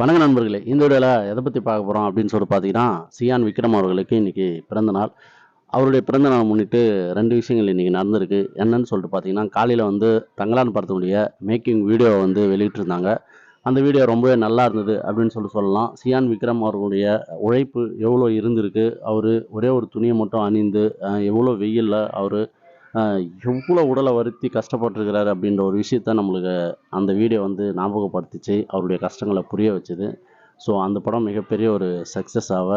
வணக்க நண்பர்களே. இந்த வீடியோவில் எதை பற்றி பார்க்க போகிறோம் அப்படின்னு சொல்லிட்டு பார்த்தீங்கன்னா சியான் விக்ரம் அவர்களுக்கு இன்றைக்கி பிறந்த நாள். அவருடைய பிறந்த நாள் முன்னிட்டு ரெண்டு விஷயங்கள் இன்றைக்கி நடந்திருக்கு. என்னன்னு சொல்லிட்டு பார்த்தீங்கன்னா காலையில் வந்து தங்கலான் படத்தினுடைய மேக்கிங் வீடியோ வந்து வெளியிட்டிருந்தாங்க. அந்த வீடியோ ரொம்பவே நல்லா இருந்தது அப்படின்னு சொல்லி சொல்லலாம். சியான் விக்ரம் அவர்களுடைய உழைப்பு எவ்வளோ இருந்திருக்கு? அவர் ஒரே ஒரு துணியை மட்டும் அணிந்து எவ்வளோ வெயிலில் அவர் எவ்வளோ உடலை வருத்தி கஷ்டப்பட்டுருக்கிறாரு அப்படின்ற ஒரு விஷயத்த நம்மளுக்கு அந்த வீடியோ வந்து ஞாபகப்படுத்திச்சு அவருடைய கஷ்டங்களை புரிய வச்சுது. ஸோ அந்த படம் மிகப்பெரிய ஒரு சக்ஸஸாக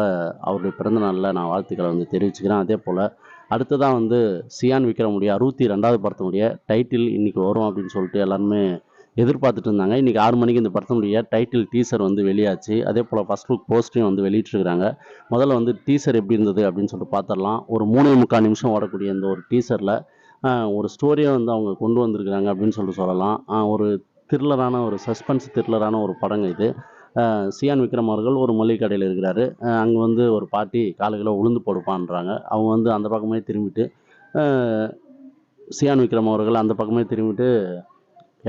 அவருடைய பிறந்த நாளில் நான் வாழ்த்துக்களை வந்து தெரிவிச்சுக்கிறேன். அதே போல் அடுத்ததான் வந்து சியான் விக்ரமுடைய அறுபத்தி ரெண்டாவது படத்தினுடைய டைட்டில் இன்றைக்கி வரும் அப்படின்னு சொல்லிட்டு எல்லாருமே எதிர்பார்த்துட்டு இருந்தாங்க. இன்றைக்கி ஆறு மணிக்கு இந்த படத்தினுடைய டைட்டில் டீசர் வந்து வெளியாச்சு. அதே போல் ஃபஸ்ட் லுக் போஸ்ட்டையும் வந்து வெளியிட்டிருக்கிறாங்க. முதல்ல வந்து டீசர் எப்படி இருந்தது அப்படின்னு சொல்லிட்டு பார்த்துடலாம். ஒரு மூணே முக்கால் நிமிஷம் வரக்கூடிய இந்த ஒரு டீசரில் ஒரு ஸ்டோரியை வந்து அவங்க கொண்டு வந்திருக்கிறாங்க அப்படின்னு சொல்லிட்டு சொல்லலாம். ஒரு த்ரில்லரான ஒரு சஸ்பென்ஸ் த்ரில்லரான ஒரு படங்க இது. சியான் விக்ரம் அவர்கள் ஒரு மளிகை கடையில் இருக்கிறாரு அங்கே வந்து ஒரு பாட்டி காலையில் உளுந்து போடுப்பான்றாங்க. அவங்க வந்து அந்த பக்கமே திரும்பிட்டு சியான் விக்ரம் அவர்கள் அந்த பக்கமே திரும்பிட்டு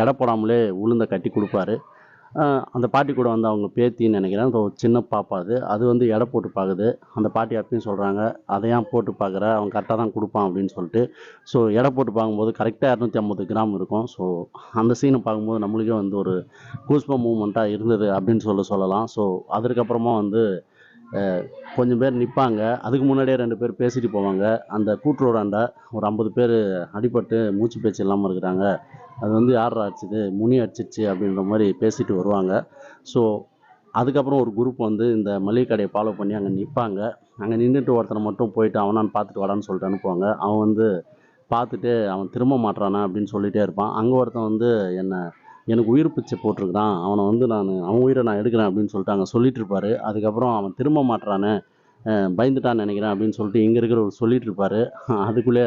எடை போடாமலே உளுந்தை கட்டி கொடுப்பாரு. அந்த பாட்டி கூட வந்து அவங்க பேத்தின்னு நினைக்கிறேன். அது ஒரு சின்ன பாப்பா அது. அது வந்து எடை போட்டு பார்க்குது அந்த பாட்டி அப்பயும் சொல்கிறாங்க அதை ஏன் போட்டு பார்க்குற அவன் கரெக்டாக தான் கொடுப்பான் அப்படின்னு சொல்லிட்டு. ஸோ எடை போட்டு பார்க்கும்போது கரெக்டாக இரநூத்தி ஐம்பது கிராம் இருக்கும். ஸோ அந்த சீனை பார்க்கும்போது நம்மளுக்கே வந்து ஒரு கூஸ்ப மூமெண்ட்டாக இருந்தது அப்படின்னு சொல்ல சொல்லலாம். ஸோ அதற்கப்புறமா வந்து கொஞ்சம் பேர் நிற்பாங்க அதுக்கு முன்னாடியே ரெண்டு பேர் பேசிட்டு போவாங்க. அந்த கூட்டுரோடாண்ட ஒரு ஐம்பது பேர் அடிபட்டு மூச்சு பேச்சு இல்லாமல் இருக்கிறாங்க. அது வந்து யார் அடிச்சுது? முனி அடிச்சிச்சு அப்படின்ற மாதிரி பேசிட்டு வருவாங்க. ஸோ அதுக்கப்புறம் ஒரு குரூப் வந்து இந்த மளிகை கடையை ஃபாலோ பண்ணி அங்கே நிற்பாங்க அங்கே நின்றுட்டு ஒருத்தனை மட்டும் போயிட்டு அவனான்னு பார்த்துட்டு வரான்னு சொல்லிட்டு அனுப்புவாங்க. அவன் வந்து பார்த்துட்டு அவன் திரும்ப மாட்டுறானா அப்படின்னு சொல்லிகிட்டே இருப்பான். அங்கே ஒருத்தன் வந்து என்னை எனக்கு உயிர் பிச்சை போட்டிருக்கிறான். அவனை வந்து நான் அவன் உயிரை நான் எடுக்கிறேன் அப்படின்னு சொல்லிட்டு அங்கே சொல்லிட்டு இருப்பாரு. அதுக்கப்புறம் அவன் திரும்ப மாட்டுறானே. பயந்துட்டான்னு நினைக்கிறேன் அப்படின்னு சொல்லிட்டு இங்கே இருக்கிறவர் சொல்லிட்டு இருப்பாரு. அதுக்குள்ளே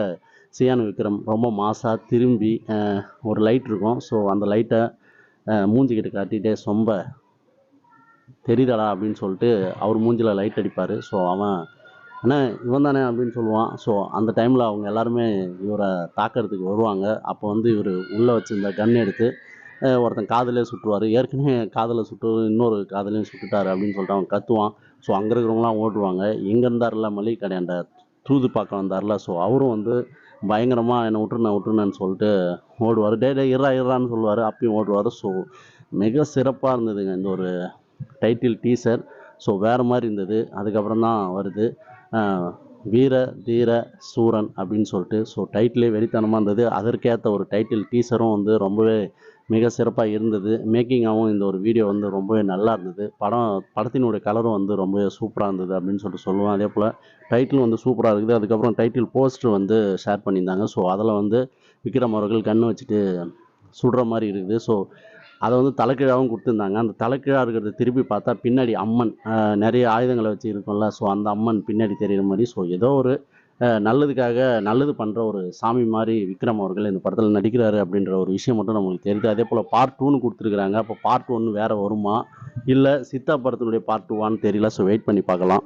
சியான் விக்ரம் ரொம்ப மாசாக திரும்பி ஒரு லைட் இருக்கும். ஸோ அந்த லைட்டை மூஞ்சிக்கிட்ட காட்டிகிட்டே சொம்ப தெரியுதாடா அப்படின்னு சொல்லிட்டு அவர் மூஞ்சில் லைட் அடிப்பார். ஸோ அவன் அண்ணா இவன் தானே அப்படின்னு சொல்லுவான். ஸோ அந்த டைமில் அவங்க எல்லாருமே இவரை தாக்கிறதுக்கு வருவாங்க. அப்போ வந்து இவர் உள்ளே வச்சுருந்த கன் எடுத்து ஒருத்தன் காதலே சுட்டுருவார். ஏற்கனவே காதலை சுட்டு இன்னொரு காதலையும் சுட்டுட்டாரு அப்படின்னு சொல்லிட்டு அவன் கத்துவான். ஸோ அங்கே இருக்கிறவங்களாம் ஓடுவாங்க. எங்கே இருந்தார்ல மளிகை கடையாண்ட தூது பார்க்க வந்தார்ல. ஸோ அவரும் வந்து பயங்கரமாக என்னை விட்டுருண்ண விட்டுருண்ணேன்னு சொல்லிட்டு ஓடுவார். டே டே இறா இறான்னு சொல்லுவார். அப்பயும் ஓடுவார். ஸோ மிக சிறப்பாக இருந்ததுங்க இந்த ஒரு டைட்டில் டீசர் ஸோ வேறு மாதிரி இருந்தது. அதுக்கப்புறம் தான் வருது. வீர தீர சூரன் அப்படின்னு சொல்லிட்டு. ஸோ டைட்டிலே வெறித்தனமாக இருந்தது. அதற்கேற்ற ஒரு டைட்டில் டீசரும் வந்து ரொம்பவே மிக சிறப்பாக இருந்தது. மேக்கிங்காகவும் இந்த ஒரு வீடியோ வந்து ரொம்பவே நல்லா இருந்தது. படம் படத்தினுடைய கலரும் வந்து ரொம்பவே சூப்பராக இருந்தது அப்படின்னு சொல்லிட்டு சொல்லுவேன் அதே போல் டைட்டில் வந்து சூப்பராக இருக்குது. அதுக்கப்புறம் டைட்டில் போஸ்டர் வந்து ஷேர் பண்ணியிருந்தாங்க. ஸோ அதில் வந்து விக்ரம் அவர்கள் கண்ணு வச்சுட்டு சுடுற மாதிரி இருக்குது. ஸோ அதை வந்து தலைக்கீழாகவும் கொடுத்துருந்தாங்க. அந்த தலைக்கீழாக இருக்கிறத திருப்பி பார்த்தா பின்னாடி அம்மன் நிறைய ஆயுதங்களை வச்சு இருக்கும்ல ஸோ அந்த அம்மன் பின்னாடி தெரிகிற மாதிரி. ஸோ ஏதோ ஒரு நல்லதுக்காக நல்லது பண்ணுற ஒரு சாமி மாதிரி விக்ரம் அவர்கள் இந்த படத்தில் நடிக்கிறாரு அப்படின்ற ஒரு விஷயம் மட்டும் நம்மளுக்கு தெரியுது. அதே போல் பார்ட் டூன்னு கொடுத்துருக்குறாங்க. அப்போ பார்ட் ஒன்று வேறு வருமா? இல்லை சித்தா படத்தினுடைய பார்ட் டூவான்னு தெரியல ஸோ வெயிட் பண்ணி பார்க்கலாம்.